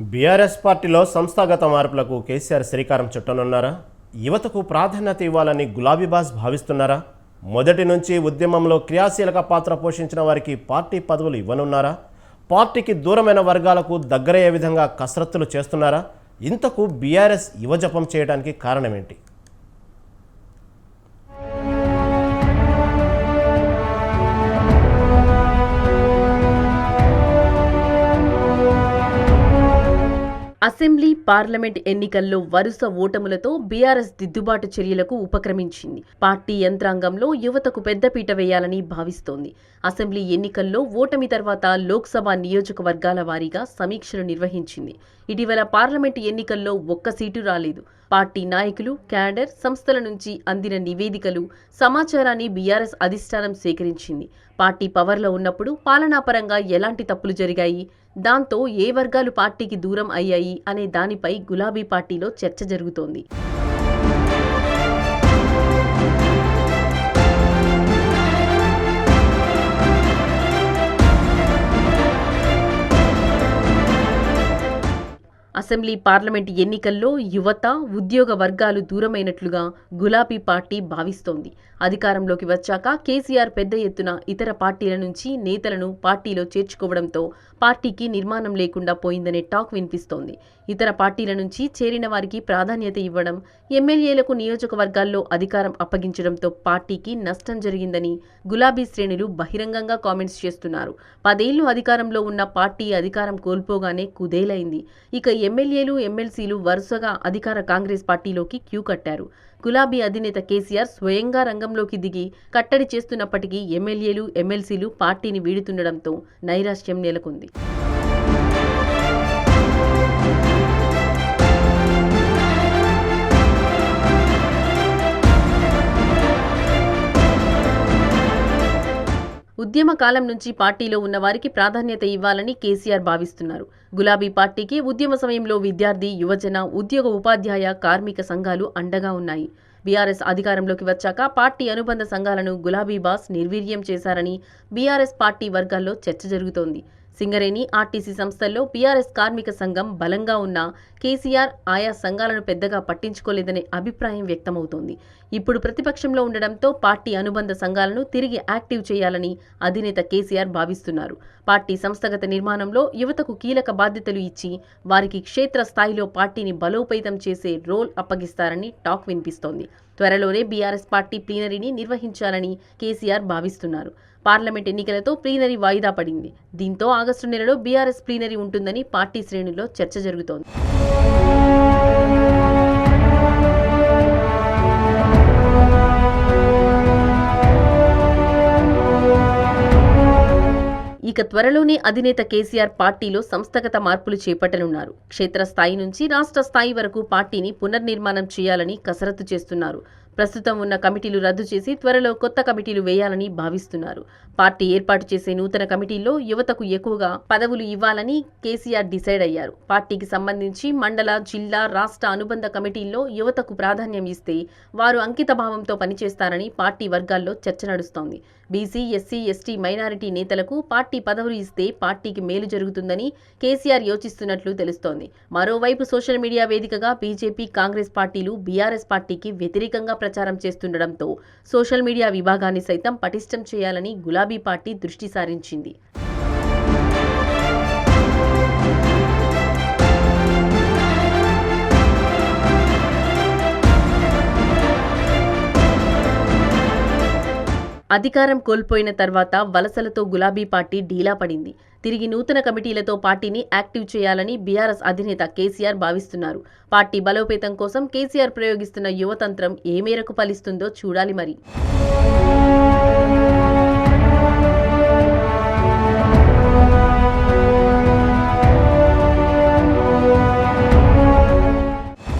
BRS పార్టీలో సంస్థాగత మార్పులకు కేసీఆర్ శ్రీకారం చుట్టనున్నారా? యువతకు ప్రాధాన్యత ఇవ్వాలని గులాబీబాస్ భావిస్తున్నారా? మొదటి నుంచి ఉద్యమంలో క్రియాశీలక పాత్ర పోషించిన వారికి పార్టీ పదవులు ఇవ్వనున్నారా? పార్టీకి దూరమైన వర్గాలకు దగ్గరయ్యే విధంగా కసరత్తులు చేస్తున్నారా? ఇంతకు బీఆర్ఎస్ యువజపం చేయడానికి కారణమేంటి? అసెంబ్లీ పార్లమెంట్ ఎన్నికల్లో వరుస ఓటములతో బీఆర్ఎస్ దిద్దుబాటు చర్యలకు ఉపక్రమించింది. పార్టీ యంత్రాంగంలో యువతకు పెద్దపీట వేయాలని భావిస్తోంది. అసెంబ్లీ ఎన్నికల్లో ఓటమి తర్వాత లోక్సభ నియోజకవర్గాల వారీగా సమీక్షలు నిర్వహించింది. ఇటీవల పార్లమెంటు ఎన్నికల్లో ఒక్క సీటు రాలేదు. పార్టీ నాయకులు క్యాడర్ సంస్థల నుంచి అందిన నివేదికలు సమాచారాన్ని బీఆర్ఎస్ అధిష్టానం సేకరించింది. పార్టీ పవర్లో ఉన్నప్పుడు పాలనాపరంగా ఎలాంటి తప్పులు జరిగాయి? దాంతో ఏ వర్గాలు పార్టీకి దూరం అయ్యాయి అనే దానిపై గులాబీ పార్టీలో చర్చ జరుగుతోంది. అసెంబ్లీ పార్లమెంట్ ఎన్నికల్లో యువత ఉద్యోగ వర్గాలు దూరమైనట్లుగా గులాబీ పార్టీ భావిస్తోంది. అధికారంలోకి వచ్చాక కేసీఆర్ పెద్ద ఎత్తున ఇతర పార్టీల నుంచి నేతలను పార్టీలో చేర్చుకోవడంతో పార్టీకి నిర్మాణం లేకుండా పోయిందనే టాక్ వినిపిస్తోంది. ఇతర పార్టీల నుంచి చేరిన వారికి ప్రాధాన్యత ఇవ్వడం ఎమ్మెల్యేలకు నియోజకవర్గాల్లో అధికారం అప్పగించడంతో పార్టీకి నష్టం జరిగిందని గులాబీ శ్రేణులు బహిరంగంగా కామెంట్స్ చేస్తున్నారు. పదేళ్ళు అధికారంలో ఉన్న పార్టీ అధికారం కోల్పోగానే కుదేలైంది. ఇక ఎమ్మెల్యేలు ఎమ్మెల్సీలు వరుసగా అధికార కాంగ్రెస్ పార్టీలోకి క్యూ కట్టారు. గులాబీ అధినేత కేసీఆర్ స్వయంగా రంగంలోకి దిగి కట్టడి చేస్తున్నప్పటికీ ఎమ్మెల్యేలు ఎమ్మెల్సీలు పార్టీని వీడుతుండడంతో నైరాశ్యం నెలకొంది. ఉద్యమ కాలం నుంచి పార్టీలో ఉన్న వారికి ప్రాధాన్యత ఇవ్వాలని కేసీఆర్ భావిస్తున్నారు. గులాబీ పార్టీకి ఉద్యమ సమయంలో విద్యార్థి యువజన ఉద్యోగ ఉపాధ్యాయ కార్మిక సంఘాలు అండగా ఉన్నాయి. బీఆర్ఎస్ అధికారంలోకి వచ్చాక పార్టీ అనుబంధ సంఘాలను గులాబీ బాస్ నిర్వీర్యం చేశారని బీఆర్ఎస్ పార్టీ వర్గాల్లో చర్చ జరుగుతోంది. సింగరేణి ఆర్టీసీ సంస్థల్లో పీఆర్ఎస్ కార్మిక సంఘం బలంగా ఉన్న కేసీఆర్ ఆయా సంఘాలను పెద్దగా పట్టించుకోలేదనే అభిప్రాయం వ్యక్తమవుతోంది. ఇప్పుడు ప్రతిపక్షంలో ఉండడంతో పార్టీ అనుబంధ సంఘాలను తిరిగి యాక్టివ్ చేయాలని అధినేత కేసీఆర్ భావిస్తున్నారు. పార్టీ సంస్థగత నిర్మాణంలో యువతకు కీలక బాధ్యతలు ఇచ్చి వారికి క్షేత్ర స్థాయిలో పార్టీని బలోపేతం చేసే రోల్ అప్పగిస్తారని టాక్ వినిపిస్తోంది. త్వరలోనే బీఆర్ఎస్ పార్టీ ప్లీనరీని నిర్వహించాలని కేసీఆర్ భావిస్తున్నారు. పార్లమెంట్ ఎన్నికలతో ప్లీనరీ వాయిదా పడింది. దీంతో ఆగస్టు నెలలో బీఆర్ఎస్ ప్లీనరీ ఉంటుందని పార్టీ శ్రేణుల్లో చర్చ జరుగుతోంది. ఇక త్వరలోనే అధినేత కేసీఆర్ పార్టీలో సంస్థగత మార్పులు చేపట్టనున్నారు. క్షేత్రస్థాయి నుంచి రాష్ట్ర స్థాయి వరకు పార్టీని పునర్నిర్మాణం చేయాలని కసరత్తు చేస్తున్నారు. ప్రస్తుతం ఉన్న కమిటీలు రద్దు చేసి త్వరలో కొత్త కమిటీలు వేయాలని భావిస్తున్నారు. పార్టీ ఏర్పాటు చేసే నూతన కమిటీల్లో యువతకు ఎక్కువగా పదవులు ఇవ్వాలని కేసీఆర్ డిసైడ్ అయ్యారు. పార్టీకి సంబంధించి మండల జిల్లా రాష్ట్ర అనుబంధ కమిటీల్లో యువతకు ప్రాధాన్యం ఇస్తే వారు అంకిత భావంతో పనిచేస్తారని పార్టీ వర్గాల్లో చర్చ నడుస్తోంది. బీసీ ఎస్సీ ఎస్టీ మైనారిటీ నేతలకు పార్టీ పదవులు ఇస్తే పార్టీకి మేలు జరుగుతుందని కేసీఆర్ యోచిస్తున్నట్లు తెలుస్తోంది. మరోవైపు సోషల్ మీడియా వేదికగా బీజేపీ కాంగ్రెస్ పార్టీలు బీఆర్ఎస్ పార్టీకి వ్యతిరేకంగా ప్రచారం చేస్తుండడంతో సోషల్ మీడియా విభాగాన్ని సైతం పటిష్టం చేయాలని గులాబీ పార్టీ దృష్టి సారించింది. అధికారం కోల్పోయిన తర్వాత వలసలతో గులాబీ పార్టీ ఢీలా పడింది. తిరిగి నూతన కమిటీలతో పార్టీని యాక్టివ్ చేయాలని బీఆర్ఎస్ అధినేత కేసీఆర్ భావిస్తున్నారు. పార్టీ బలోపేతం కోసం కేసీఆర్ ప్రయోగిస్తున్న యువతంత్రం ఏ మేరకు ఫలిస్తుందో చూడాలి మరి.